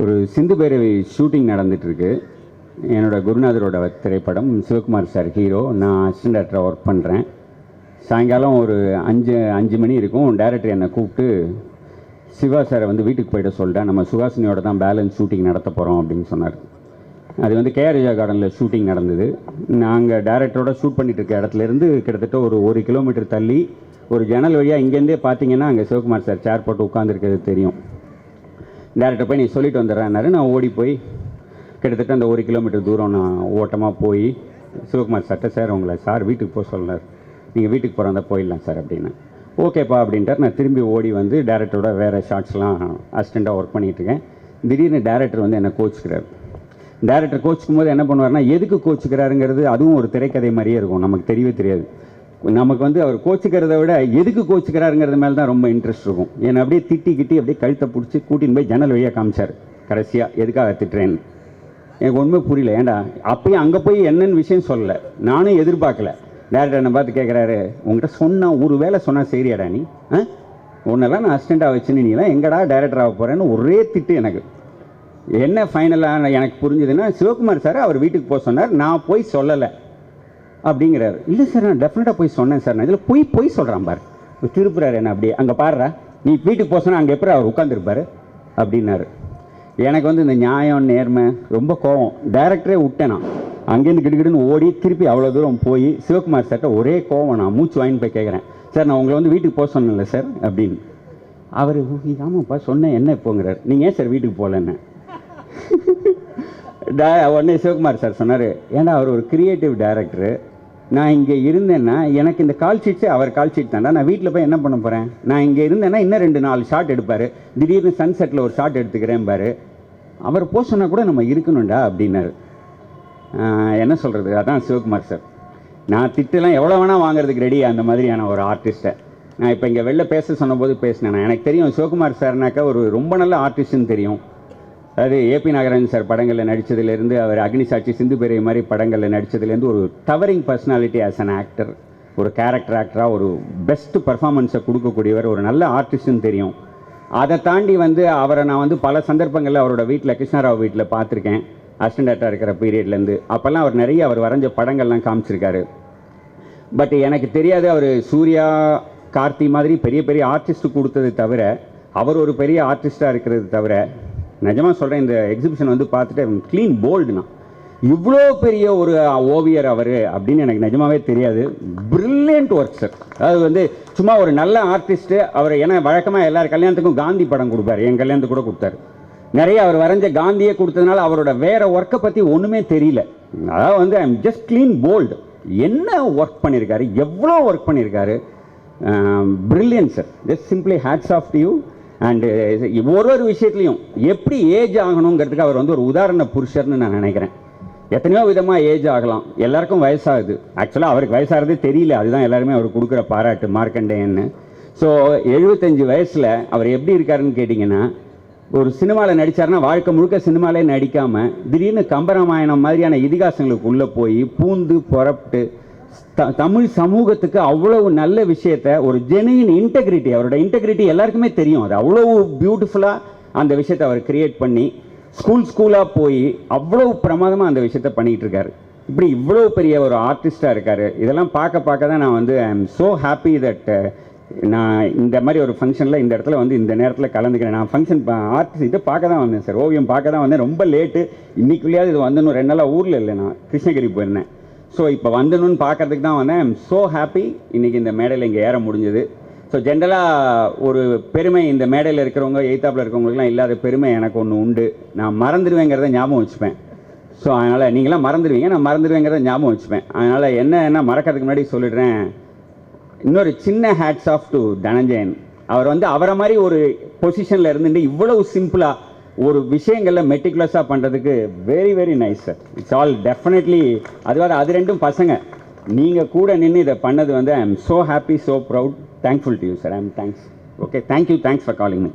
ஒரு சிந்து பேரவை ஷூட்டிங் நடந்துகிட்ருக்கு என்னோடய குருநாதரோட திரைப்படம் சிவகுமார் சார் ஹீரோ நான் அசிஸ்டன்ட் டேரக்டராக ஒர்க் பண்ணுறேன் சாயங்காலம் ஒரு அஞ்சு அஞ்சு மணி இருக்கும். டேரக்டர் என்னை கூப்பிட்டு சிவா சாரை வந்து வீட்டுக்கு போயிட சொல்லிட்டேன் நம்ம சுகாசினியோட தான் பேலன்ஸ் ஷூட்டிங் நடத்த போகிறோம் அப்படின்னு சொன்னார். அது வந்து கேஆர்ஜா கார்டனில் ஷூட்டிங் நடந்தது. நாங்கள் டேரக்டரோட ஷூட் பண்ணிட்டு இருக்க இடத்துலேருந்து கிட்டத்தட்ட ஒரு ஒரு கிலோமீட்டர் தள்ளி ஒரு ஜன்னல் வழியாக இங்கேருந்தே பார்த்தீங்கன்னா அங்கே சிவகுமார் சார் சேர் போட்டு உட்காந்துருக்கிறது தெரியும். டேரக்டர் போய் நீ சொல்லிட்டு வந்துடுறேன்னாரு. நான் ஓடி போய் கிட்டத்தட்ட அந்த ஒரு கிலோமீட்டர் தூரம் நான் ஓட்டமாக போய் சிவகுமார் சட்ட சார் உங்களை சார் வீட்டுக்கு போக சொன்னார். நீங்கள் வீட்டுக்கு போகிறதா போயிடலாம் சார் அப்படின்னு. ஓகேப்பா அப்படின்ட்டு நான் திரும்பி ஓடி வந்து டேரக்டரோட வேறு ஷார்ட்ஸ்லாம் அசிஸ்டண்ட்டாக ஒர்க் பண்ணிகிட்ருக்கேன் இருக்கேன். திடீர்னு டேரக்டர் வந்து என்னை கோச்சுக்கிறார். டேரக்டர் கோச்சுக்கும் போது என்ன பண்ணுவார்னா எதுக்கு கோச்சுக்கிறாருங்கிறது அதுவும் ஒரு திரைக்கதை மாதிரியே இருக்கும். நமக்கு தெரியவே தெரியாது. நமக்கு வந்து அவர் கோச்சுக்கிறத விட எதுக்கு கோச்சுக்கிறாருங்கிறது மேலே தான் ரொம்ப இன்ட்ரெஸ்ட் இருக்கும். என்னை அப்படியே திட்டி கிட்டி அப்படியே கழுத்தை பிடிச்சி கூட்டின்னு போய் ஜன்னல் வழியாக காமிச்சார். கடைசியாக எதுக்காக திட்டுறேன்னு? எனக்கு ஒன்றுமே புரியல. ஏன்டா அப்பயும் அங்கே போய் என்னென்னு விஷயம் சொல்லலை. நானும் எதிர்பார்க்கல. டேரக்டர் என்னை பார்த்து கேட்குறாரு உங்கள்கிட்ட சொன்னால் ஒரு வேலை சொன்னால் சரியாடா நீ? ஆ? உன்னெல்லாம் நான் அசிஸ்டண்ட்டாக வச்சுன்னு நீலாம் எங்கடா டேரக்டர் ஆக போகிறேன்னு ஒரே திட்டு எனக்கு. என்ன ஃபைனலாக எனக்கு புரிஞ்சுதுன்னா சிவகுமார் சார் அவர் வீட்டுக்கு போக சொன்னார். நான் போய் சொல்லலை. அப்படிங்கிறாரு. இல்லை சார் நான் டெஃபினட்டாக போய் சொன்னேன் சார் நான் இதில் போய் போய் சொல்கிறான் பார். திருப்புறாரு என்ன அப்படியே அங்கே பாடுறா நீ வீட்டுக்கு போக அங்கே எப்படி அவர் உட்காந்துருப்பாரு அப்படின்னாரு. எனக்கு வந்து இந்த நியாயம் நேர்மை ரொம்ப கோவம். டைரக்டரே விட்டேன் நான். அங்கேருந்து கிடுகிடுன்னு ஓடி திருப்பி அவ்வளோ தூரம் போய் சிவகுமார் சார்கிட்ட ஒரே கோவம். நான் மூச்சு வாங்கி போய் கேட்குறேன் சார் நான் உங்களை வந்து வீட்டுக்கு போக சொன்னேன்ல சார் அப்படின்னு. அவர் ஆமாப்பா சொன்னேன். என்ன இப்போங்கிறார் நீங்கள் ஏன் சார் வீட்டுக்கு போகலன்னு? டே உடனே சிவகுமார் சார் சொன்னார் ஏன்னா அவர் ஒரு கிரியேட்டிவ் டைரக்டரு நான் இங்கே இருந்தேன்னா எனக்கு இந்த கால் ஷீட்ஸே அவர் கால் ஷீட் தான்டா நான் வீட்டில் போய் என்ன பண்ண போகிறேன் நான் இங்கே இருந்தேன்னா இன்னும் ரெண்டு நாலு ஷாட் எடுப்பார். திடீர்னு சன்செட்டில் ஒரு ஷாட் எடுத்துக்கிறேன் பாரு. அவர் போக சொன்னால் கூட நம்ம இருக்கணும்டா அப்படின்னாரு. என்ன சொல்கிறது அதான் சிவகுமார் சார் நான் திட்டெல்லாம் எவ்வளோ வேணால் வாங்குறதுக்கு ரெடி அந்த மாதிரியான ஒரு ஆர்டிஸ்ட்டை நான் இப்போ இங்கே வெளில பேச சொன்னபோது பேசினேன். நான் எனக்கு தெரியும் சிவகுமார் சார்னாக்கா ஒரு ரொம்ப நல்ல ஆர்டிஸ்ட்னு தெரியும். அதாவது ஏபி நாகராஜன் சார் படங்களில் நடித்ததுலேருந்து அவர் அக்னி சாட்சி சிந்து பெரிய மாதிரி படங்களில் நடித்ததுலேருந்து ஒரு towering personality as an actor ஒரு கேரக்டர் ஆக்டராக ஒரு பெஸ்ட் பர்ஃபார்மன்ஸை கொடுக்கக்கூடியவர் ஒரு நல்ல ஆர்டிஸ்ட்னு தெரியும். அதை தாண்டி வந்து அவரை நான் வந்து பல சந்தர்ப்பங்களில் அவரோட வீட்டில் கிருஷ்ணாராவ் வீட்டில் பார்த்துருக்கேன். அசிஸ்டன்ட் இருக்கிற பீரியட்லேருந்து அப்போல்லாம் அவர் நிறைய அவர் வரைஞ்ச படங்கள்லாம் காமிச்சிருக்காரு. பட் எனக்கு தெரியாது அவர் சூர்யா கார்த்தி மாதிரி பெரிய பெரிய ஆர்டிஸ்ட்டு கொடுத்தது தவிர அவர் ஒரு பெரிய ஆர்டிஸ்ட்டாக இருக்கிறது தவிர நிஜமாக சொல்கிறேன் இந்த எக்ஸிபிஷன் வந்து பார்த்துட்டு க்ளீன் போல்டுனா இவ்வளோ பெரிய ஒரு ஓவியர் அவர் அப்படின்னு எனக்கு நிஜமாவே தெரியாது. பிரில்லியன்ட் ஒர்க் சார் அதாவது வந்து சும்மா ஒரு நல்ல ஆர்டிஸ்ட்டு அவர் ஏன்னா வழக்கமாக எல்லார் கல்யாணத்துக்கும் காந்தி படம் கொடுப்பாரு. என் கல்யாணத்துக்கு கூட கொடுத்தாரு. நிறைய அவர் வரைஞ்ச காந்தியை கொடுத்ததுனால அவரோட வேற ஒர்க்கை பற்றி ஒன்றுமே தெரியல. அதாவது வந்து ஐம் ஜஸ்ட் க்ளீன் போல்டு என்ன ஒர்க் பண்ணியிருக்காரு எவ்வளோ ஒர்க் பண்ணியிருக்காரு brilliant sir just simply hats off you and uh, ஒரு ஒரு விஷயத்துலையும் எப்படி ஏஜ் ஆகணுங்கிறதுக்கு அவர் வந்து ஒரு உதாரண புருஷர்னு நான் நினைக்கிறேன். எத்தனையோ விதமாக ஏஜ் ஆகலாம். எல்லாருக்கும் வயசாகுது. ஆக்சுவலாக அவருக்கு வயசாகிறதே தெரியல. அதுதான் எல்லாருமே அவர் கொடுக்குற பாராட்டு மார்க்கண்டேயன்னு ஸோ எழுபத்தஞ்சு வயசில் அவர் எப்படி இருக்காருன்னு கேட்டிங்கன்னா ஒரு சினிமாவில் நடித்தார்னா வாழ்க்கை முழுக்க சினிமாலே நடிக்காமல் திடீர்னு கம்பராமாயணம் மாதிரியான இதிகாசங்களுக்கு உள்ளே போய் பூந்து புறப்பட்டு த- தமிழ் சமூகத்துக்கு அவ்வளவு நல்ல விஷயத்த ஒரு ஜெனுயின் இன்டெகிரிட்டி அவரோட இன்டெகிரிட்டி எல்லாருக்குமே தெரியும். அது அவ்வளவு பியூட்டிஃபுல்லாக அந்த விஷயத்தை அவர் கிரியேட் பண்ணி ஸ்கூல் ஸ்கூலாக போய் அவ்வளவு பிரமாதமாக அந்த விஷயத்த பண்ணிகிட்டு இருக்காரு. இப்படி இவ்வளோ பெரிய ஒரு ஆர்டிஸ்டாக இருக்கார். இதெல்லாம் பார்க்க பார்க்க தான் நான் வந்து I am so happy that நான் இந்த மாதிரி ஒரு ஃபங்க்ஷனில் இந்த இடத்துல வந்து இந்த நேரத்தில் கலந்துக்கிறேன். நான் ஃபங்க்ஷன் ஆர்டிஸ்ட் இதை பார்க்க தான் வந்தேன் சார். ஓவியம் பார்க்க தான் வந்தேன். ரொம்ப லேட்டு இன்றைக்குள்ளேயாவது இது வந்தணும். ரெண்டு நாளாக ஊரில் இல்லை நான். கிருஷ்ணகிரி போயிருந்தேன். ஸோ இப்போ வந்தணும்னு பார்க்கறதுக்கு தான் வந்தேன். ஐம் ஸோ ஹாப்பி இன்றைக்கி இந்த மேடையில் இங்கே ஏற முடிஞ்சது. ஸோ ஜென்ரலாக ஒரு பெருமை இந்த மேடையில் இருக்கிறவங்க எய்த்தாப்பில் இருக்கிறவங்களுக்குலாம் இல்லாத பெருமை எனக்கு ஒன்று உண்டு. நான் மறந்துடுவேங்கிறத ஞாபகம் வச்சுப்பேன். ஸோ அதனால் நீங்களாம் மறந்துடுவீங்க. நான் மறந்துடுவேங்கிறத ஞாபகம் வச்சுப்பேன். அதனால் என்ன என்ன மறக்கிறதுக்கு முன்னாடி சொல்லிடுறேன். இன்னொரு சின்ன ஹேட்ஸ் ஆஃப் டு தனஞ்சயன். அவர் வந்து அவரை மாதிரி ஒரு பொசிஷனில் இருந்துட்டு இவ்வளவு சிம்பிளாக ஒரு விஷயங்களில் மெட்டிகுலஸாக பண்ணுறதுக்கு very very nice sir it's all definitely அதுவாக அது ரெண்டும் பசங்க. நீங்கள் கூட நின்று இதை பண்ணது வந்து I am so happy so proud thankful to you sir I am thanks okay thank you thanks for calling me